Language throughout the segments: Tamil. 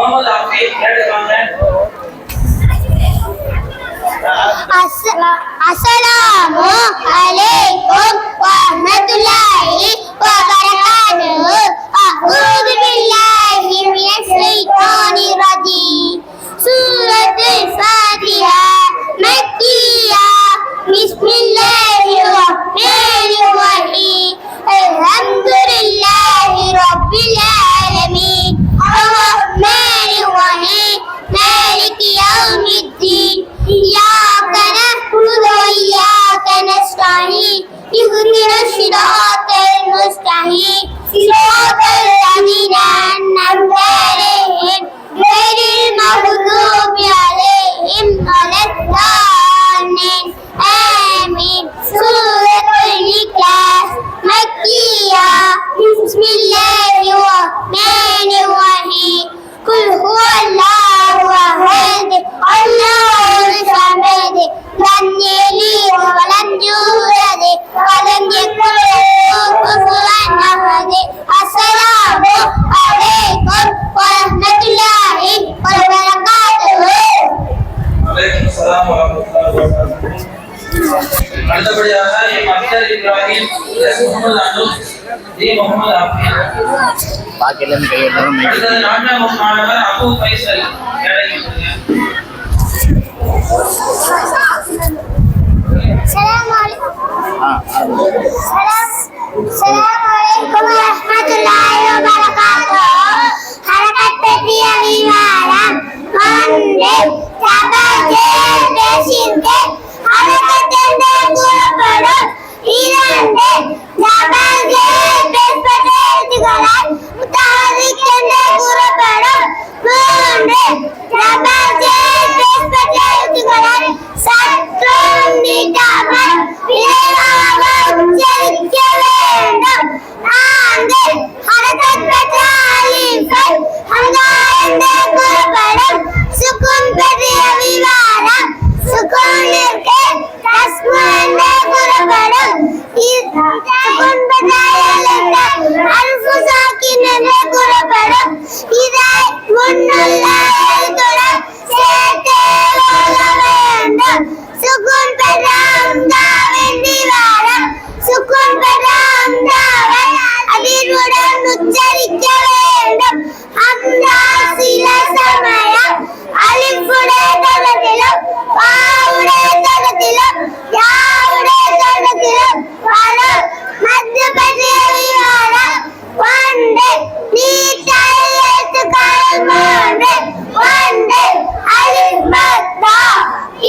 முகமது ஆஃபீஸ் கேட்டுக்காங்க அஸ்ஸலாமு அலைக்கும் வரஹ்மத்துல்லாஹி வபரகாத்துஹு. அஊது பில்லாஹி மினஷ் ஷைத்தானிர் ரஜீம் சூரத்துல் ஃபாத்திஹா மக்கியா. பிஸ்மில்லாஹிர் ரஹ்மானிர் ரஹீம். அல்ஹம்துலில்லாஹி ரப்பில் ஆலமீன். إياك نعبد وإياك نستعين اهدنا الصراط المستقيم صراط الذين أنعمت عليهم غير المغضوب عليهم ولا الضالين آمين سورة الإخلاص مكية بسم الله الرحمن الرحيم குல் ஹுவல்லாஹு அஹத் அல்லாஹு ஸமத் லம் யலித் வலம் யூலத் வலம் யக்குல் lahu குஃபுவன் அஹத் அஸ்ஸலாமு அலைக்கும் வ ரஹ்மத்துல்லாஹி வ பரகாத்துஹு அலைக்கும் அஸ்ஸலாமு வ ரஹ்மத்துல்லாஹி வ பரகாத்துஹு அடுத்தபடியாக எம் அக்தர் இப்ராஹிம் முகமது அனுப் ஜி முகமது அப்தி பாக்கெட்லேருந்து கையெழுத்தாலும் கூறப்படும். இரண்டு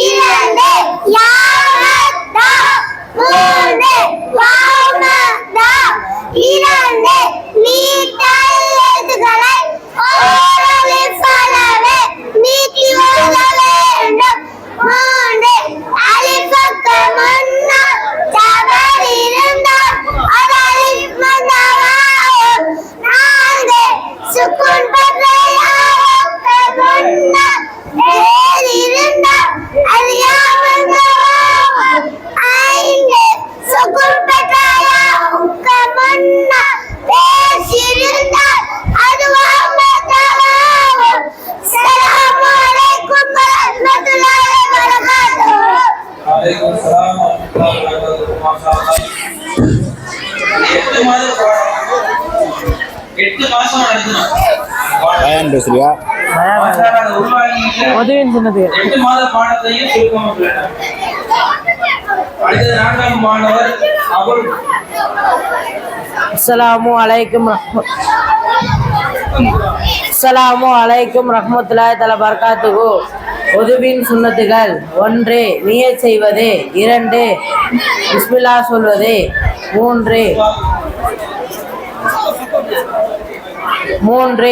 இரண்டு யாமத்தா மூன்று வாமத்தா இரண்டு நீட்ட எழுத்துக்களை ஓரலிஃபளவே நீட்டி ஓத வேண்டும் மூன்று அலிஃபுக்கு முன்னால் தவறு இருந்தால் அது அலிஃப் மந்தாவாகும் நான்கு சுக்குன் பெற்ற யாவுக்கு முன்னால் வேறு இருந்தால் அது யாவந்தாவாகும் ஐந்து சுக்குன் பெற்ற யாவுக்கு முன்னால் பேசியிருந்தால் அது வாமந்தாவாகும் அஸ்ஸலாமு அலைக்கும் வரஹ்மத்துல்லாஹி வபரகாத்துஹு அலைக்கும் சலாம் வரஹ்மத்துல்லாஹி வபரகாத்துஹு மாஷா அல்லாஹ் எட்டு மாத பாடம் எட்டு மாசம் நடத்தணும் பயான் பேசுறியா உதவின்னு சொன்னது. எட்டு மாத பாடத்தையும் சுருக்கமாக அடுத்தது நான்காம் மாணவர் அலைக்கும் ரஹ்ம- அலைக்கும் உதுவின் சுண்ணத்துகள். ஒன்று நியத் செய்வது. இரண்டு பிஸ்மில்லா சொல்வது. மூன்று மூன்று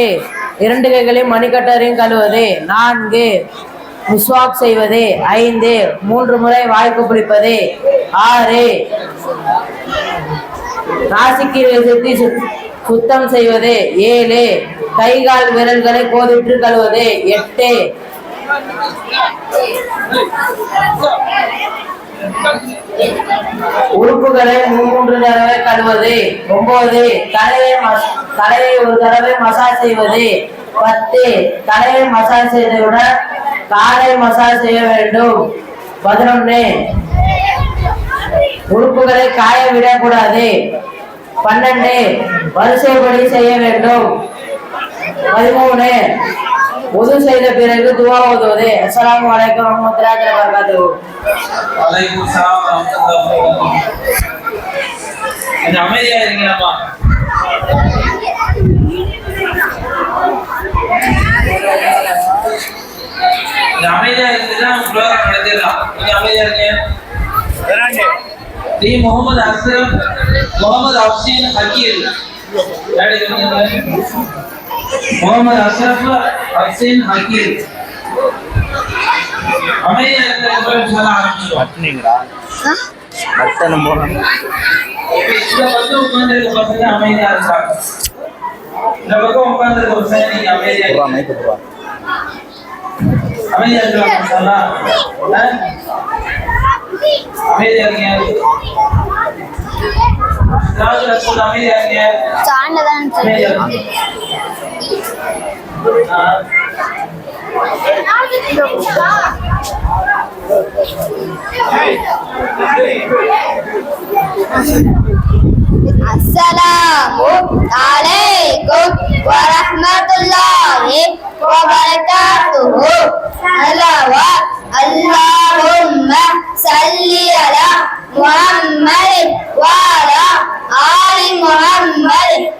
இரண்டு கைகளையும் மணிக்கட்டரையும் கழுவது நான்கு மிஸ்வாக் செய்வது. ஐந்து மூன்று முறை வாய்ப்பு பிடிப்பது. ஆறு நாசிக்கீரை சுத்தி சுத்தம் செய்வது. ஏழு கை கால் விரல்களை கோதிட்டு கழுவது எட்டு உறுப்புகளை மூன்று தடவை கழுவது ஒன்பது தலையை தலையை ஒரு தடவை மசாஜ் செய்வது. பத்து தலையை மசாஜ் செய்தவுடன் காலை மசாஜ் செய்ய வேண்டும். பதினொன்று உறுப்புகளை காய விடக்கூடாது பன்னெண்டு வரிசைப்படி செய்ய வேண்டும். பதிமூணு உது செய்த பிறகு துவா ஓதுவது. அஸ்ஸலாமு அலைக்கும் வரஹ்மத்துல்லாஹி வபரகாத்துஹு. வலைக்கும் சலாம் வரஹ்மத்துல்லாஹி வபரகாத்துஹு. கொஞ்சம் அமைதியா கொஞ்சம் அமைதியா இருந்துச்சுன்னா ப்ரோக்ராம் நடத்திடலாம் கொஞ்சம் அமைதியா இருங்க. டி முகமது அஸ்ரம் முகமது அப்சீன் இவங்க? முகமது அஸ்ரப் அப்சீன் ஹக்கீல் அமைதியா சொல்ல ஆரம்பிச்சிடும் உட்கார்ந்திருக்க பசங்க இருக்காங்க இந்த பக்கம் உட்கார்ந்திருக்க பசங்க நீங்க இருக்கலாம் السلام عليكم ورحمة الله وبركاته. صلوات اللهم صل على محمد وعلى آل محمد.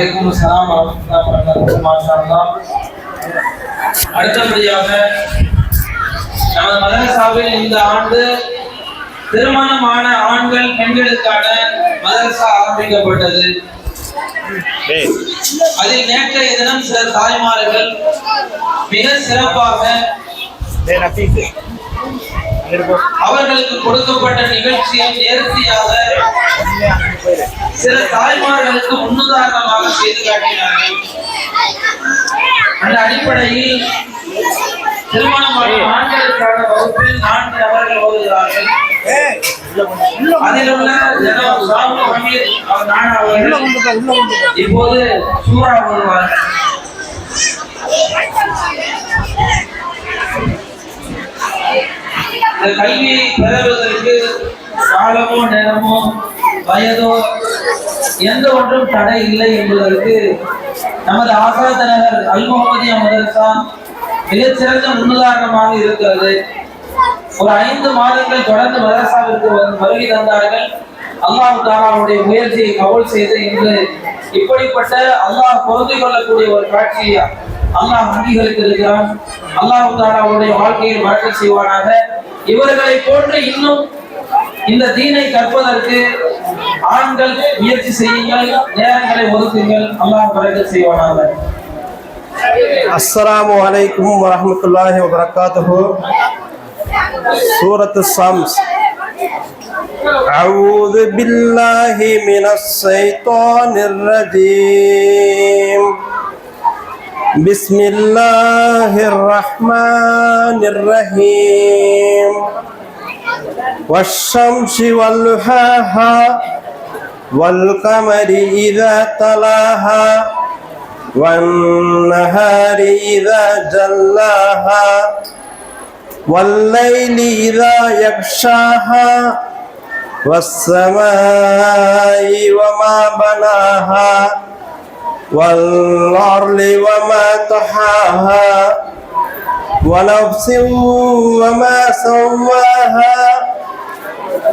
வலைக்கும் சலாம் அடுத்தபடியாக நமது மதரசாவில் இந்த ஆண்டு திருமணமான ஆண்கள் பெண்களுக்கான மதரசா ஆரம்பிக்கப்பட்டது. அதில் நேற்றைய தினம் சில தாய்மார்கள் மிக சிறப்பாக அவர்களுக்கு கொடுக்கப்பட்ட நிகழ்ச்சியை நேர்த்தியாக சில தாய்மார்களுக்கு முன்னுதாரணமாக செய்து காட்டினார்கள். அந்த அடிப்படையில் திருமணமான ஆண்களுக்கான வகுப்பில் நான்கு நபர்கள் ஓதுகிறார்கள். அதில் உள்ள இப்போது சூறா ஓதுவார்கள் இந்த கல்வியை பெறுவதற்கு காலமோ நேரமோ வயதோ எந்த ஒன்றும் தடை இல்லை என்பதற்கு நமது ஆசாத நகர் அல் முகமதியா மதரசா மிகச்சிறந்த முன்னுதாரணமாக இருக்கிறது. ஒரு ஐந்து மாதங்கள் தொடர்ந்து மதரசாவிற்கு வந்து வருகை தந்தார்கள். அல்லாஹ் தாலாவுடைய முயற்சியை கவல் செய்து இன்று இப்படிப்பட்ட அல்லாஹ் பொருந்தி கொள்ளக்கூடிய ஒரு காட்சியை அல்லாஹ் அங்கீகரித்து இருக்கிறான். அல்லாஹு தாலாவுடைய வாழ்க்கையில் வாழ்க்கை செய்வானாக. இவர்களை போன்று இன்னும் இந்த தீனை கற்பதற்கு ஆண்கள் முயற்சி செய்யுங்கள் நேரங்களை ஒதுக்குங்கள் அல்லாஹ் பறக்க செய்வானாக السلام عليكم ورحمة الله وبركاته سورة الشمس أعوذ بالله من الشيطان الرجيم بسم الله الرحمن الرحيم والشمس والضحاها والقمر إذا تلاها والنهار إذا جلاها والليل إذا يغشاها والسماء وما بناها والأرض وما طحاها ونفس وما سواها.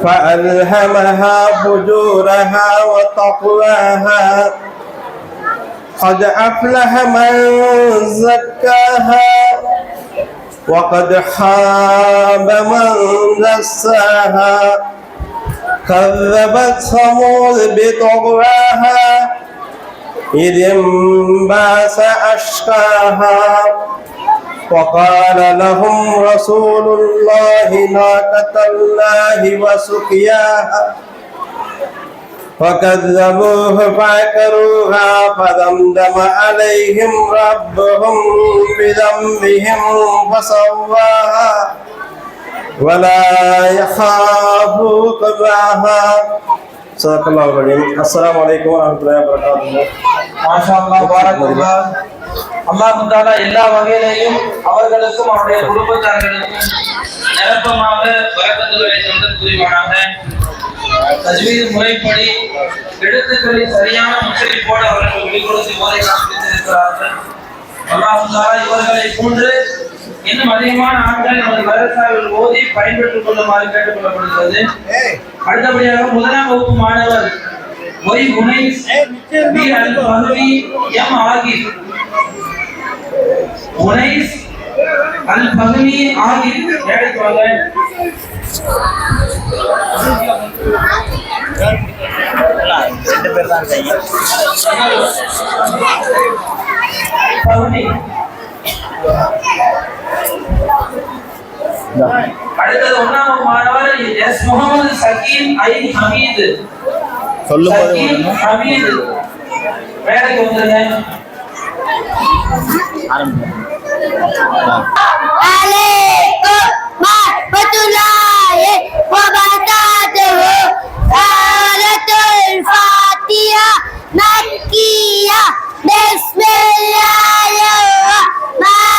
فألهمها فجورها وتقواها. قد أفلح من زكاها وقد خاب من دساها. كذبت ثمود بطغواها إذ انبعث أشقاها. وقال لهم رسول الله ناقة الله وسقياها فكذبوه فعكروها فدمدم عليهم ربهم بذنبهم فسواها ولا يخاف عقباها சதக்கல்லா கழியும் அஸ்லாம் வலைக்கம் வரமத்துலா வரகாத்து மாஷா அல்லா பாரக்குல்லா. அல்லாஹ் தாலா எல்லா வகையிலையும் அவர்களுக்கும் அவருடைய குடும்பத்தார்களுக்கும் நிரப்பமாக வரக்கத்துகளை தந்து புரிவானாக தஜ்வீது முறைப்படி எழுத்துக்களை சரியான முச்சரிப்போடு அவர்கள் வெளிக்கொடுத்து போதை காண்பித்திருக்கிறார்கள். அல்லாஹ் தாலா இவர்களை போன்று இன்னும் அதிகமான ஆட்கள் நமது மதரசாவில் ஓதி பயன்பெற்றுக் கொள்ளுமாறு அடுத்தபடியாக முதலாம் வகுப்பு மாணவர் Y Unais B Al Fahmi M Akir Unais Al Fahmi Akir மேடைக்கு வாங்க. ரெண்டு பேர் தான் இருக்காங்க. ஃபஹ்மி அடுத்தது ஒன்னாம் வகுப்பு மாணவர் எஸ் முகமது சகீம் ஐ ஹமீது சொல்லும் போது சகீம் ஹமீது மேடைக்கு வந்துருங்க ஆரம்பிக்கலாம் عليكم ورحمة الله وبركاته سورة الفاتحة مكية بسم الله Bye.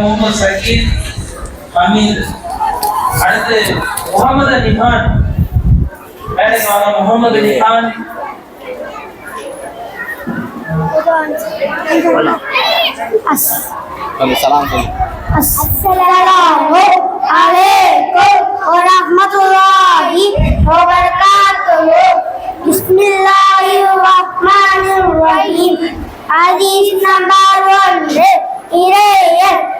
வபரகாத்துஹு அடுத்தது முகமது சகீர் ஹமீத் அடுத்து முகமது நிஹான் மேடைக்கு வாங்க முகமது நிஹான் கொஞ்சம் சலாம் சொல்லு السلام عليكم ورحمة الله وبركاته بسم الله الرحمن الرحيم حديث نمبر ஒன்று இறையர் அத்தீனோல் இஸ்ரம்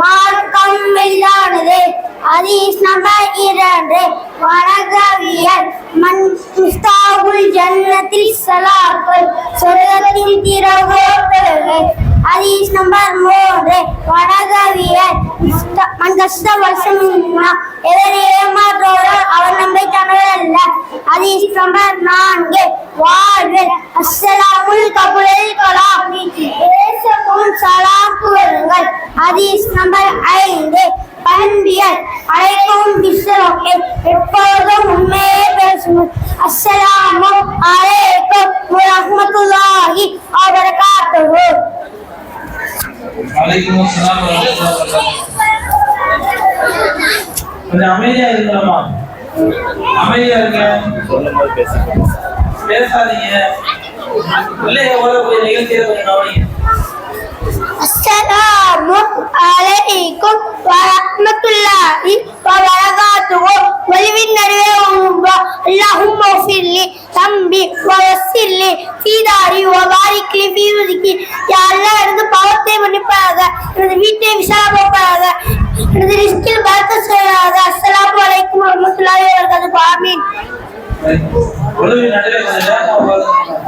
மார்க்கம் இல்லானது ஹதீஸ் நம்பர் இரண்டு வணக்கவியல் மன் முஸ்தாபுல் ஜன்னத்தில் சலாக்கள் சொர்க்கத்தின் திறவோட்டர்கள் ஹதீஸ் நம்பர் மூன்று வணக்கவியல் மன் கஷ்ட வருஷம் எவர் ஏமாற்றோரோ அவன் நம்பிக்கையானவர் அல்ல ஹதீஸ் நம்பர் நான்கு வாழ்வில் அஸ்ஸலாமுல் கபுலில் கலாம் சா சலாம் கூறுங்கள் ஹதீஸ் நம்பர் ஐந்து. பண்பியல் அழைக்கும் பிஸ்ரம் எப்பொழுதும் உண்மையே பேசுங்கள். அஸ்ஸலாமு அலைக்கும் வரஹ்மத்துல்லாஹி வபரகாத்துஹு. வலைக்கும் அஸ்ஸலாம். கொஞ்சம் அமைதியா இருக்கலாமா அமைதியா இருங்க. பேசாதீங்க. பிள்ளைய ஓடக்கூடிய நிகழ்ச்சியை கொஞ்சம் கவனிங்க. السلام عليكم ورحمة الله وبركاته ஒளிவின் நடுவே உங்க اللهم اغفر لي ذنبي ويسر لي في داري وبارك لي في رزقي يا الله எனது பாவத்தை மன்னிப்பாயாக எனது வீட்டை விசாலமாப்பாயாக எனது ரிஸ்கில் பரக்க செய்யாக அஸ்ஸலாமு அலைக்கும் வரஹ்மத்துல்லாஹி வபரகாத்துஹு ஆமீன் உழவி நடுவே கொஞ்சம்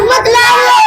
রহমতুল্লাহ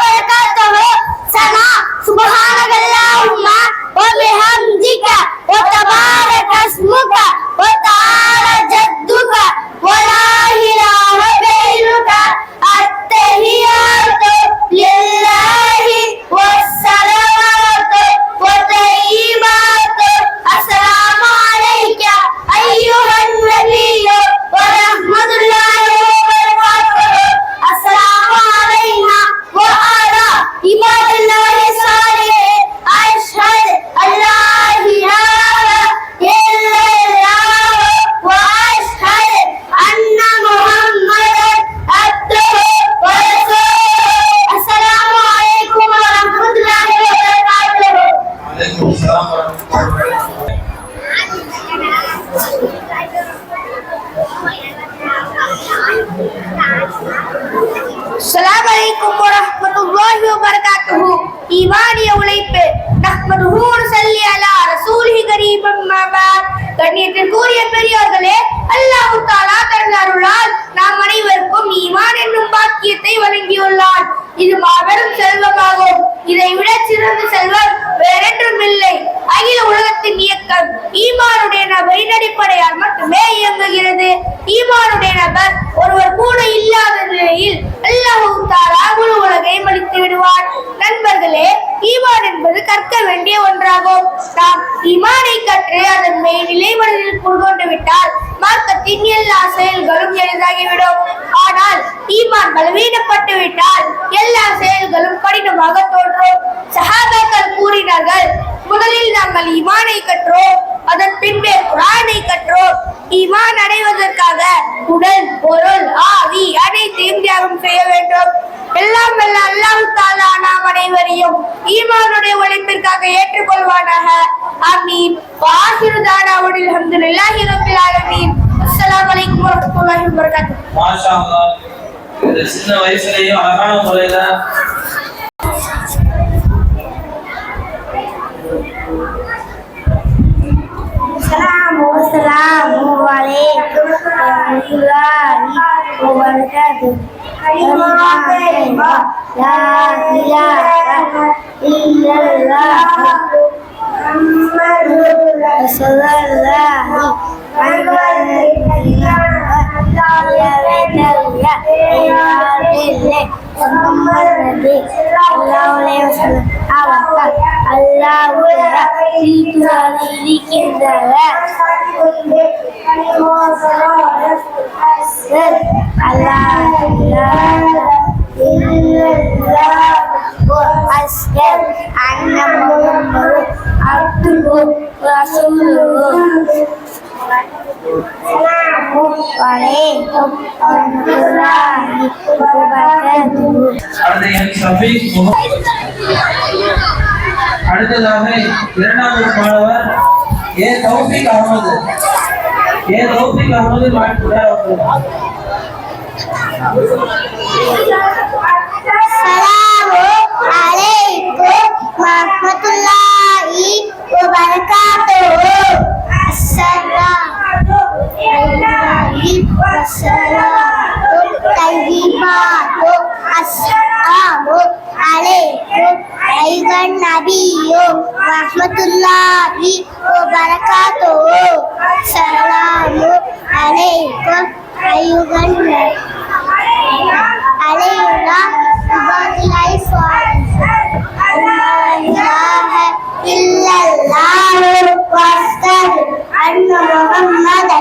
ஈமானுடைய அடிப்படையால் மட்டுமே இயங்குகிறது. ஈமானுடைய நபர் ஒருவர் கூட இல்லாத நிலையில் அல்லாஹு தாரா முழு உலகை மலித்து விடுவார் நண்பர்களே ஈமான் என்பது கற்க வேண்டிய ஒன்றாகும். நாம் ஈமானை கற்று அதன் மேல் நிலைமனதில் கொண்டு விட்டால் மார்க்கத்தின் எல்லா செயல்களும் எளிதாகிவிடும். ஆனால் ஈமான் பலவீனப்பட்டு விட்டால் எல்லா செயல்களும் கடினமாக தோன்றும். சஹாபாக்கள் கூறினார்கள் முதலில் நாங்கள் ஈமானை கற்றோம் அதன் பின்பே குரானை கற்றோம். ஈமான் அடைவதற்காக உடல் பொருள் ஆதி அனைத்தையும் தியாகம் செய்ய வேண்டும். எல்லாம் வல்ல அல்லாஹ் தாலா நாம் அனைவரையும் ஈமானுடைய ஒழிப்பிற்காக ஏற்றுக்கொள்வானாக. ஆமீன். வாஹிரு தானாவுடில் அல்ஹம்துலில்லாஹி ரப்பில் ஆலமீன். அஸ்ஸலாமு அலைக்கும் வரஹ்மத்துல்லாஹி வபரகாத்துஹு. மாஷா அல்லாஹ். இந்த சின்ன வயசுலயும் அழகான முறையில السلام والسلام عليكم ورحمة الله وبركاته لا إله إلا الله محمد رسول الله وأشهد أن محمد عبده ورسوله Assalamualaikum warahmatullahi wabarakatuh. அடுத்து என் சபீக் முகமது அடுத்ததாக இரண்டாவது மாணவர் ஏ தௌஃபிக் அகமது ஏ Taufiq Ahmed வாழ்த்துட Assalamualaikum warahmatullahi wabarakatuh. Assalamualaikum warahmatullahi wabarakatuh. Assalamualaikum عليكم أيها النبي ورحمة الله وبركاته السلام عليكم أيها النبي علينا عباد الله الصالحين لا إله إلا الله وأشهد أن محمدا